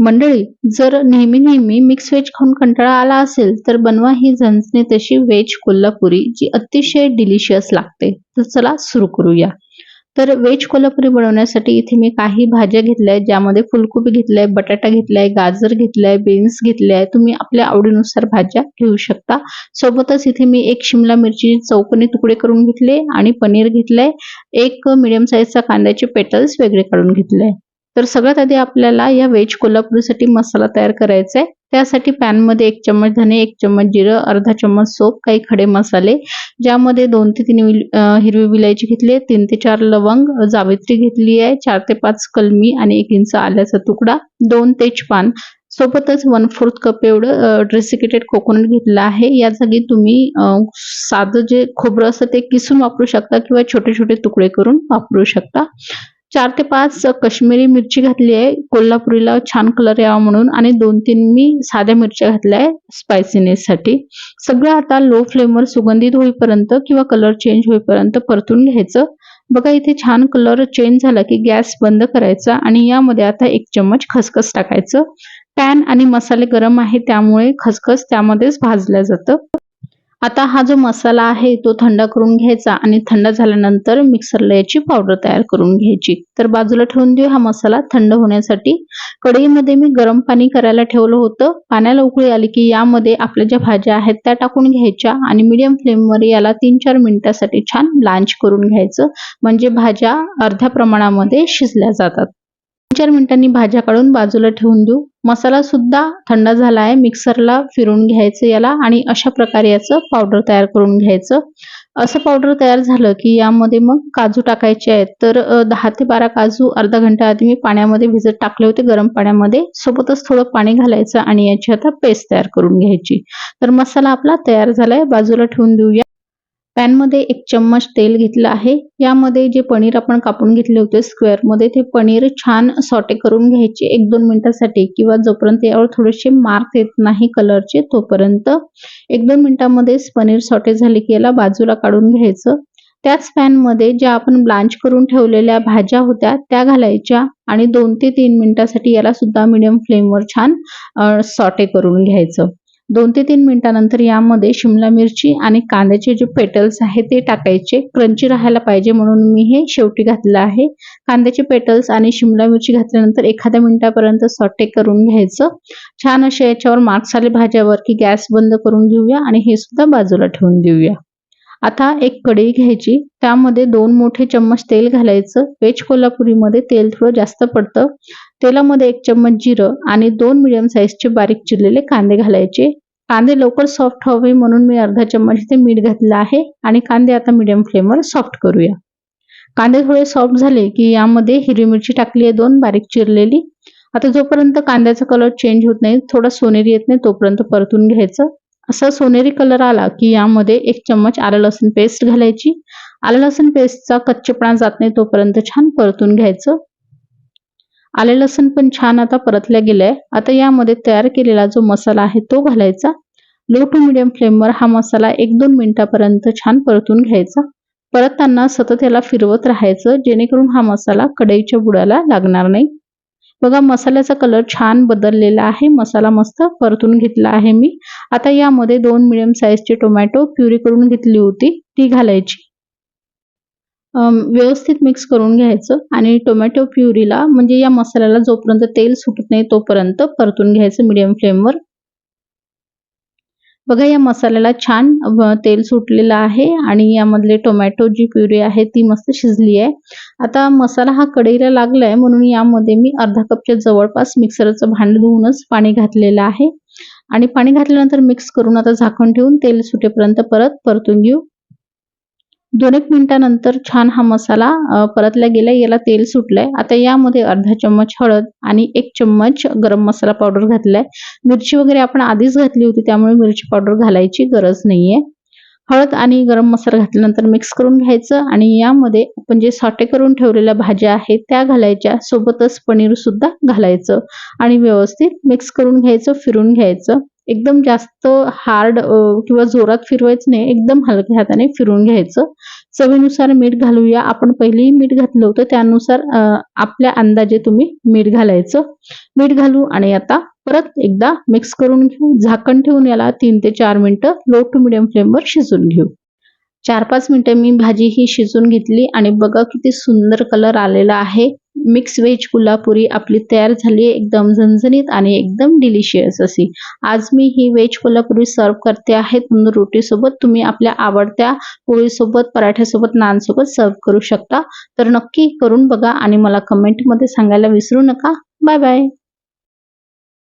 मंडळी जर नेहमी नेहमी मिक्स व्हेज खाऊन कंटाळा आला असेल तर बनवा ही झंझने तशी व्हेज कोल्हापुरी जी अतिशय डिलिशियस लागते. तर चला सुरू करूया. तर व्हेज कोल्हापुरी बनवण्यासाठी इथे मी काही भाज्या घेतल्या आहेत ज्यामध्ये फुलकोबी घेतलाय बटाटा घेतलाय गाजर घेतलाय बीन्स घेतले तुम्ही आपल्या आवडीनुसार भाज्या घेऊ शकता. सोबतच इथे मी एक शिमला मिरची चौकोनी तुकडे करून घेतले आणि पनीर घेतलंय. एक मिडियम साईजचा कांद्याचे पेटल्स वेगळे काढून घेतले तर सगळ्यात आधी आपल्याला या व्हेज कोल्हापुरीसाठी मसाला तयार करायचा आहे त्यासाठी पॅनमध्ये एक चम्मच धने एक चम्मच जिरं अर्धा चम्मच सोप काही खडे मसाले ज्यामध्ये दोन ते तीन हिरवी विलायची घेतली आहे तीन ते चार लवंग जावेत्री घेतली आहे चार ते पाच कलमी आणि एक इंच आल्याचा तुकडा दोन तेजपान सोबतच वन फोर्थ कप एवढं ड्रेसिकेटेड कोकोनट घेतलं आहे. या जागी तुम्ही साधं जे खोबरं असतं ते किसून वापरू शकता किंवा छोटे छोटे तुकडे करून वापरू शकता. चार ते पाच कश्मीरी मिरची घातली आहे. कोल्हापुरीला छान कलर यावा म्हणून. आणि दोन तीन मी साध्या मिरच्या घातल्या आहे स्पायसीनेससाठी सगळं आता लो फ्लेमवर सुगंधित होईपर्यंत किंवा कलर चेंज होईपर्यंत परतून घ्यायचं. बघा इथे छान कलर चेंज झाला की गॅस बंद करायचा आणि यामध्ये आता एक चम्मच खसखस टाकायचं. पॅन आणि मसाले गरम आहे त्यामुळे खसखस त्यामध्येच भाजल्या जातं. आता हा जो मसाला आहे तो थंड करून घ्यायचा आणि थंड झाल्यानंतर मिक्सरला याची पावडर तयार करून घ्यायची. तर बाजूला ठेवून देऊ हा मसाला थंड होण्यासाठी. कढईमध्ये मी गरम पाणी करायला ठेवलं होतं. पाण्याला उकळी आली की यामध्ये आपल्या ज्या भाज्या आहेत त्या टाकून घ्यायच्या आणि मीडियम फ्लेमवर याला तीन चार मिनिटासाठी छान लांच करून घ्यायचं. म्हणजे भाज्या अर्ध्या प्रमाणामध्ये शिजल्या जातात. तीन चार मिनिटांनी भाज्या काढून बाजूला ठेवून देऊ. मसाला सुद्धा थंड झाला आहे मिक्सरला फिरून घ्यायचं याला आणि अशा प्रकारे याचं पावडर तयार करून घ्यायचं. असं पावडर तयार झालं की यामध्ये मग काजू टाकायचे आहेत. तर दहा ते बारा काजू अर्धा घंटा आधी मी पाण्यामध्ये भिजत टाकले होते गरम पाण्यामध्ये. सोबतच थोडं पाणी घालायचं आणि याची आता पेस्ट तयार करून घ्यायची. तर मसाला आपला तयार झालाय. बाजूला ठेवून देऊया. पॅनमध्ये एक चम्मच तेल घेतलं आहे. यामध्ये जे पनीर आपण कापून घेतले होते स्क्वेअरमध्ये ते पनीर छान सॉटे करून घ्यायचे एक दोन मिनिटासाठी किंवा जोपर्यंत यावर थोडेसे मार्क येत नाही कलरचे तोपर्यंत एक दोन मिनिटामध्येच पनीर सॉटे झाले की याला बाजूला काढून घ्यायचं. त्याच पॅनमध्ये ज्या आपण ब्लांच करून ठेवलेल्या भाज्या होत्या त्या घालायच्या आणि दोन ते तीन मिनिटासाठी याला सुद्धा मिडियम फ्लेमवर छान सॉटे करून घ्यायचं. दोन ते तीन मिनिटानंतर यामध्ये शिमला मिरची आणि कांद्याचे जे पेटल्स आहेत ते टाकायचे. क्रंची राहायला पाहिजे म्हणून मी हे शेवटी घातलं आहे. कांद्याचे पेटल्स आणि शिमला मिरची घातल्यानंतर एखाद्या मिनिटापर्यंत सॉटे करून घ्यायचं. छान अशा याच्यावर मार्क्स आले भाज्यावर की गॅस बंद करून घेऊया आणि हे सुद्धा बाजूला ठेवून देऊया. आता एक कढई घ्यायची. त्यामध्ये दोन मोठे चम्मच तेल घालायचं. वेज कोल्हापुरीमध्ये तेल थोडं जास्त पडतं. तेलामध्ये एक चम्मच जिरं आणि दोन मिडियम साईजचे बारीक चिरलेले कांदे घालायचे. कांदे लवकर सॉफ्ट व्हावे म्हणून मी अर्धा चम्मच इथे मीठ घातलं आहे आणि कांदे आता मिडियम फ्लेमवर सॉफ्ट करूया. कांदे थोडे सॉफ्ट झाले की यामध्ये हिरवी मिरची टाकली आहे दोन बारीक चिरलेली. आता जोपर्यंत कांद्याचा कलर चेंज होत नाही थोडा सोनेरी येत नाही तोपर्यंत परतून घ्यायचं. असा सोनेरी कलर आला की यामध्ये एक चम्मच आलं लसूण पेस्ट घालायची. आलं लसूण पेस्टचा कच्चेपणा जात नाही तोपर्यंत छान परतून घ्यायचं. आले लसूण पण छान आता परतल्या गेलाय. आता यामध्ये तयार केलेला जो मसाला आहे तो घालायचा. लो टू मिडियम फ्लेमवर हा मसाला एक दोन मिनिटापर्यंत छान परतून घ्यायचा. परतताना सतत याला फिरवत राहायचं जेणेकरून हा मसाला कढईच्या बुडाला लागणार नाही. बघा मसाल्याचा कलर छान बदललेला आहे. मसाला मस्त परतून घेतला आहे मी. आता यामध्ये दोन मिडियम साईजचे टोमॅटो प्युरी करून घेतली होती ती घालायची. व्यवस्थित मिक्स करून घ्यायचं आणि टोमॅटो प्युरीला म्हणजे या मसाल्याला जोपर्यंत तेल सुटत नाही तोपर्यंत परतून घ्यायचं मिडियम फ्लेमवर बघा या मसाल्याला छान तेल सुटलेलं आहे आणि यामधले टोमॅटो जी प्युरी आहे ती मस्त शिजली आहे. आता मसाला हा कढईला लागला आहे म्हणून यामध्ये मी अर्धा कपच्या जवळपास मिक्सरचं भांड धुवूनच पाणी घातलेलं आहे. आणि पाणी घातल्यानंतर मिक्स करून आता झाकण ठेवून तेल सुटेपर्यंत परत परतून घेऊ. दोन एक मिनिटानंतर छान हा मसाला परतला गेला. याला तेल सुटलंय. आता यामध्ये अर्धा चम्मच हळद आणि एक चम्मच गरम मसाला पावडर घातलाय. मिरची वगैरे आपण आधीच घातली होती त्यामुळे मिरची पावडर घालायची गरज नाहीये. हळद आणि गरम मसाला घातल्यानंतर मिक्स करून घ्यायचं आणि यामध्ये आपण जे साठे करून ठेवलेल्या भाज्या आहेत त्या घालायच्या. सोबतच पनीर सुद्धा घालायचं आणि व्यवस्थित मिक्स करून घ्यायचं फिरून घ्यायचं. एकदम जास्त हार्ड किंवा जोरात फिरवायचं नाही एकदम हलक्या हाताने फिरून घ्यायचं. चवीनुसार मीठ घालूया. आपण पहिलेही मीठ घातलं होतं त्यानुसार आपल्या अंदाजे तुम्ही मीठ घालायचं. मीठ घालू आणि आता परत एकदा मिक्स करून घेऊ. झाकण ठेवून याला तीन ते चार मिनिटं लो टू मिडियम फ्लेमवर शिजून घेऊ. चार पाच मिनिटं मी भाजी ही शिजून घेतली आणि बघा किती सुंदर कलर आलेला आहे. मिक्स व्हेज कोल्हापुरी आपली तयार झाली आहे एकदम झणझणीत आणि एकदम डिलिशियस अशी. आज मी ही व्हेज कोल्हापुरी सर्व करते आहे तंदूर रोटीसोबत तुम्ही आपल्या आवडत्या पोळीसोबत पराठ्यासोबत नानसोबत सर्व करू शकता. तर नक्की करून बघा आणि मला कमेंटमध्ये सांगायला विसरू नका. Bye bye